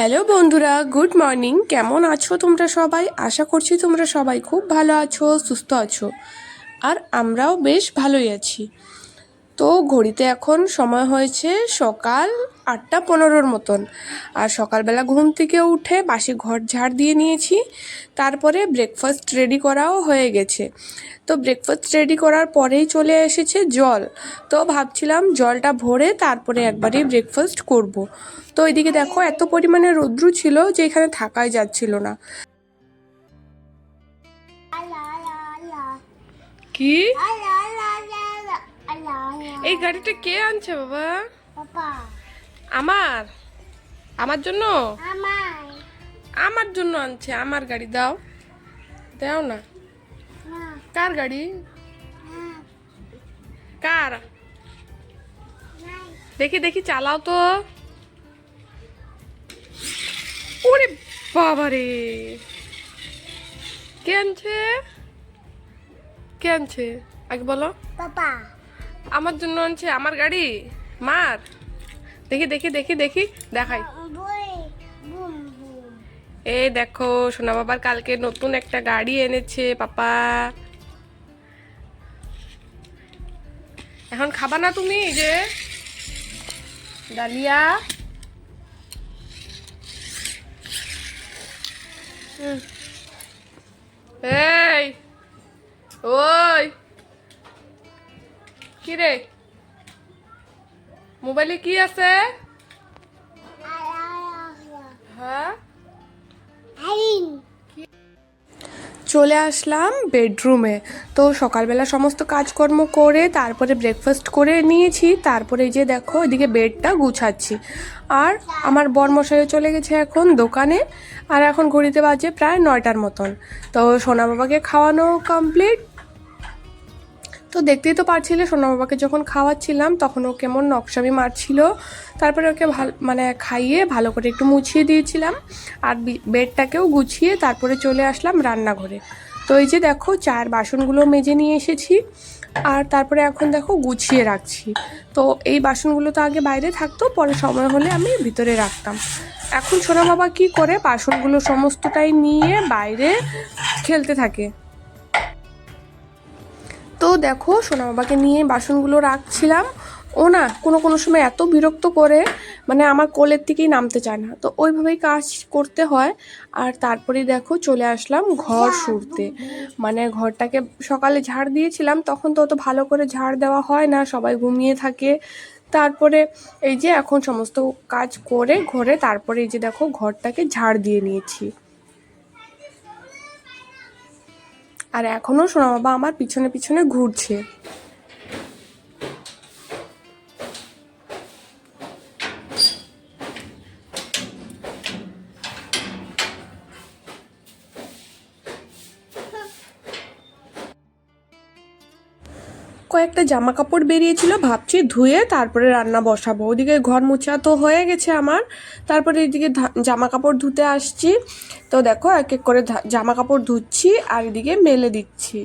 Hello বন্ধুরা, good morning. কেমন আছো তোমরা সবাই? আশা করছি তোমরা সবাই খুব ভালো আছো, সুস্থ আছো। আর আমরাও বেশ ভালোই আছি। তো ঘড়িতে এখন সময় হয়েছে সকাল আটটা পনেরোর মতন। আর সকালবেলা ঘুম থেকে উঠে বাসি ঘর ঝাড় দিয়ে নিয়েছি। তারপরে ব্রেকফাস্ট রেডি করাও হয়ে গেছে। তো ব্রেকফাস্ট রেডি করার পরেই চলে এসেছে জল। তো ভাবছিলাম জলটা ভরে তারপরে একবারই ব্রেকফাস্ট করব। তো এদিকে দেখো এত পরিমাণে রৌদ্র ছিল যে এখানে থাকাই যাচ্ছিল না। কি? এই গাড়িটা কে আনছে বাবা। আমার? আমার জন্য? আমার জন্য আনছে আমার গাড়ি দাও। দাও না। কার গাড়ি? কার? দেখি দেখি চালাও তো। ওরে বাবারে। কে আনছে? কে আনছে? আগে বলো। আমার জন্য আনছে আমার গাড়ি? মার? দেখি দেখি দেখি দেখি, দেখাই। এই দেখো, সোনা বাবার কালকে নতুন একটা গাড়ি এনেছে, পাপা। এখন খাবা না তুমি যে? ডালিয়া। এই, ওই। কি রে মোবাইলে কি আছে? হ্যাঁ? চলে আসলাম বেডরুমে। তো সকালবেলা সমস্ত কাজকর্ম করে, তারপরে ব্রেকফাস্ট করে নিয়েছি, তারপরে যে দেখো, এদিকে বেডটা গুছাচ্ছি। আর আমার বরমশাইও চলে গেছে এখন দোকানে, আর এখন ঘড়িতে বাজে প্রায় নয়টার মতন। তো সোনা বাবাকে খাওয়ানো কমপ্লিট তো দেখতেই তো পারছিলে সোনা বাবাকে যখন খাওয়াচ্ছিলাম, তখন ও কেমন নকশামি মারছিল। তারপরে ওকে ভালো মানে খাইয়ে ভালো করে একটু মুছিয়ে দিয়েছিলাম আর বেডটাকেও গুছিয়ে তারপরে চলে আসলাম রান্নাঘরে। তো এই যে দেখো, চার বাসনগুলো মেজে নিয়ে এসেছি আর তারপরে এখন দেখো গুছিয়ে রাখছি। তো এই বাসনগুলো তো আগে বাইরে থাকতো, পরে সময় হলে আমি ভিতরে রাখতাম। এখন সোনা বাবা কি করে? বাসনগুলো সমস্তটাই নিয়ে বাইরে খেলতে থাকে। দেখো সোনা বাবাকে নিয়ে বাসনগুলো রাখছিলাম। ও না কোনো কোনো সময় এত বিরক্ত করে মানে আমার কোলের থেকেই নামতে চায় না। তো ওইভাবেই কাজ করতে হয়। আর তারপরেই দেখো চলে আসলাম ঘর সুরতে। মানে ঘরটাকে সকালে ঝাড় দিয়েছিলাম, তখন তো অত ভালো করে ঝাড় দেওয়া হয় না, সবাই ঘুমিয়ে থাকে। তারপরে এই যে এখন সমস্ত কাজ করে ঘরে, তারপরে এই যে দেখো ঘরটাকে ঝাড় দিয়ে নিয়েছি। আর এখনও সোনা বাবা আমার পিছনে পিছনে ঘুরছে। কয়েকটা জামা কাপড় বেরিয়েছিল, ভাবছি ধুয়ে তারপরে রান্না বসাবো। ওদিকে ঘর মোছা তো হয়ে গেছে আমার। তারপরে এদিকে জামা কাপড় ধুতে আসছি। তো দেখো, এক এক করে জামা কাপড় ধুচ্ছি আর এদিকে মেলে দিচ্ছি।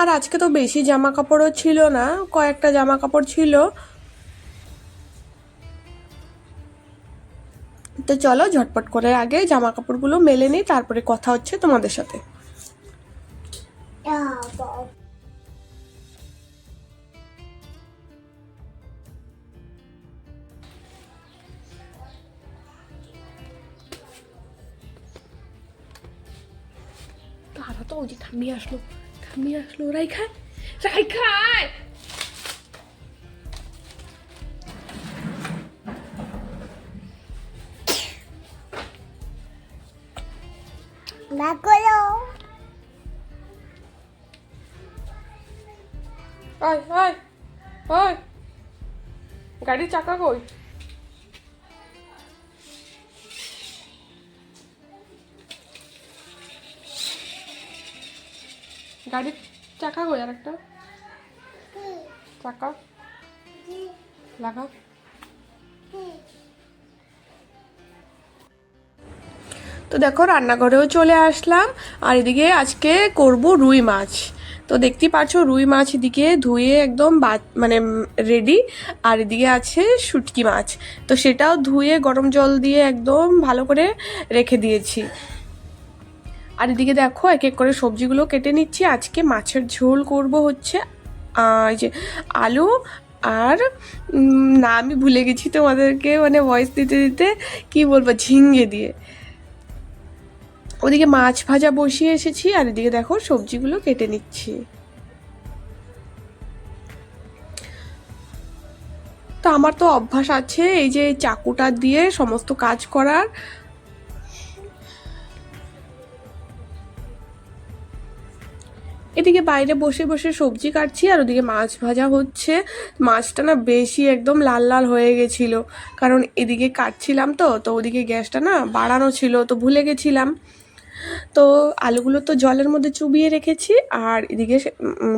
আর আজকে তো বেশি জামা কাপড়ও ছিল না, কয়েকটা জামা কাপড় ছিল। তো চলো, ঝটপট করে আগে জামা কাপড়গুলো মেলে নিই, তারপরে কথা হচ্ছে তোমাদের সাথে। ওই যে ঠাম্মি আসলো ঠাম্মি আসলো রাইখায় রাইখায় আয় আয় আয়। গাড়ির চাকা কই? গাড়ির চাকা আর একটা চাকা। লাগা। তো দেখো, রান্নাঘরেও চলে আসলাম, আর এদিকে আজকে করব রুই মাছ। তো দেখতেই পাচ্ছ রুই মাছ এদিকে ধুয়ে একদম মানে রেডি আর এদিকে আছে শুটকি মাছ। তো সেটাও ধুয়ে গরম জল দিয়ে একদম ভালো করে রেখে দিয়েছি। আর এদিকে দেখো এক এক করে সবজিগুলো কেটে নিচ্ছি। আজকে মাছের ঝোল করব হচ্ছে এই যে আলু আর না, আমি ভুলে গেছি তোমাদেরকে মানে ভয়েস দিতে দিতে কি বলব, ঝিঙ্গে দিয়ে। ওদিকে মাছ ভাজা বসিয়ে এসেছি, আর এদিকে দেখো, সবজিগুলো কেটে নিচ্ছি। তো আমার তো অভ্যাস আছে, এই যে চাকুটা দিয়ে সমস্ত কাজ করার। এদিকে বাইরে বসে বসে সবজি কাটছি আর ওদিকে মাছ ভাজা হচ্ছে। মাছটা না বেশি একদম লাল লাল হয়ে গেছিল। কারণ এদিকে কাটছিলাম তো তো ওদিকে গ্যাসটা না বাড়ানো ছিল, তো ভুলে গেছিলাম। তো আলুগুলো তো জলের মধ্যে চুবিয়ে রেখেছি আর এদিকে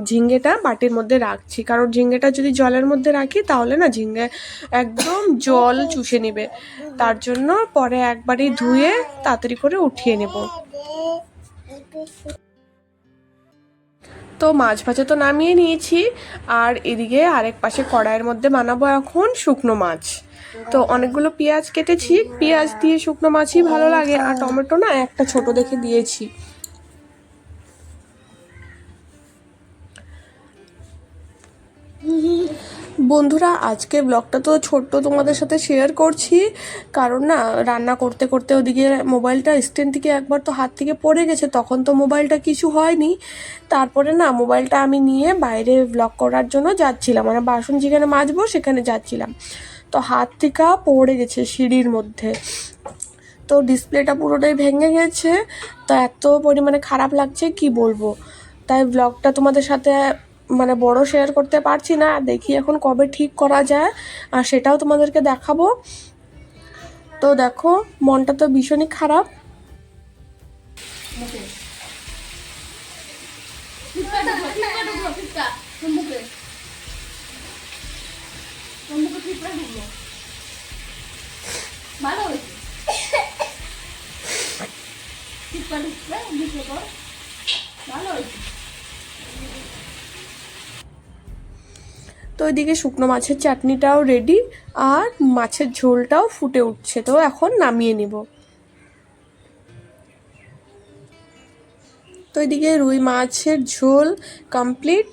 ঝিঙ্গেটা বাটির মধ্যে রাখছি। কারণ ঝিঙ্গেটা যদি জলের মধ্যে রাখি তাহলে না ঝিঙ্গে একদম জল চুষে নিবে। তার জন্য পরে একবারই ধুয়ে তাড়াতাড়ি করে উঠিয়ে নেব। তো মাছ ভাজা তো নামিয়ে নিয়েছি। আর এদিকে আরেক পাশে কড়াইয়ের মধ্যে বানাবো এখন শুকনো মাছ। তো অনেকগুলো পেঁয়াজ কেটেছি। পেঁয়াজ দিয়ে শুকনো মাছই ভালো লাগে। আর টমেটো না একটা ছোট দেখে দিয়েছি। বন্ধুরা, আজকে ব্লগটা তো ছোট্ট তোমাদের সাথে শেয়ার করছি। কারণ না, রান্না করতে করতে ওদিকে মোবাইলটা স্ট্যান্ড থেকে একবার তো হাত থেকে পড়ে গেছে, তখন তো মোবাইলটা কিছু হয়নি। তারপরে না মোবাইলটা আমি নিয়ে বাইরে ব্লগ করার জন্য যাচ্ছিলাম। মানে বাসন যেখানে মাজবো, সেখানে যাচ্ছিলাম। তো হাত থেকে পড়ে গেছে সিঁড়ির মধ্যে। তো ডিসপ্লেটা পুরোটাই ভেঙে গেছে। তো এত পরিমাণে খারাপ লাগছে, কি বলব? তাই ব্লগটা তোমাদের সাথে মানে বড় শেয়ার করতে পারছি না, দেখি এখন কবে ঠিক করা যায়, আর সেটাও তোমাদেরকে দেখাবো। তো দেখো, মনটা তো ভীষণই খারাপ। ভালো হয়েছে ভালো হয়েছে। তো ওইদিকে শুকনো মাছের চাটনিটাও রেডি আর মাছের ঝোলটাও ফুটে উঠছে, তো এখন নামিয়ে নিব। তো এদিকে রুই মাছের ঝোল কমপ্লিট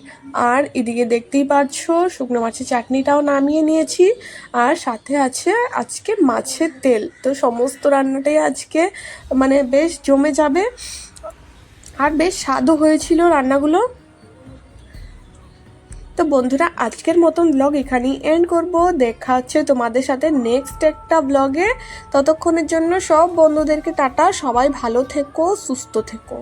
আর এদিকে দেখতেই পাচ্ছ শুকনো মাছের চাটনিটাও নামিয়ে নিয়েছি আর সাথে আছে আজকে মাছের তেল, তো সমস্ত রান্নাটাই আজকে মানে বেশ জমে যাবে। আর বেশ স্বাদও হয়েছিল রান্নাগুলো। তো বন্ধুরা, আজকের মতন ব্লগ এখানেই এন্ড করব। দেখা হচ্ছে তোমাদের সাথে নেক্সট একটা ব্লগে ততক্ষণের জন্য সব বন্ধুদেরকে টাটা। সবাই ভালো থেকো, সুস্থ থেকো।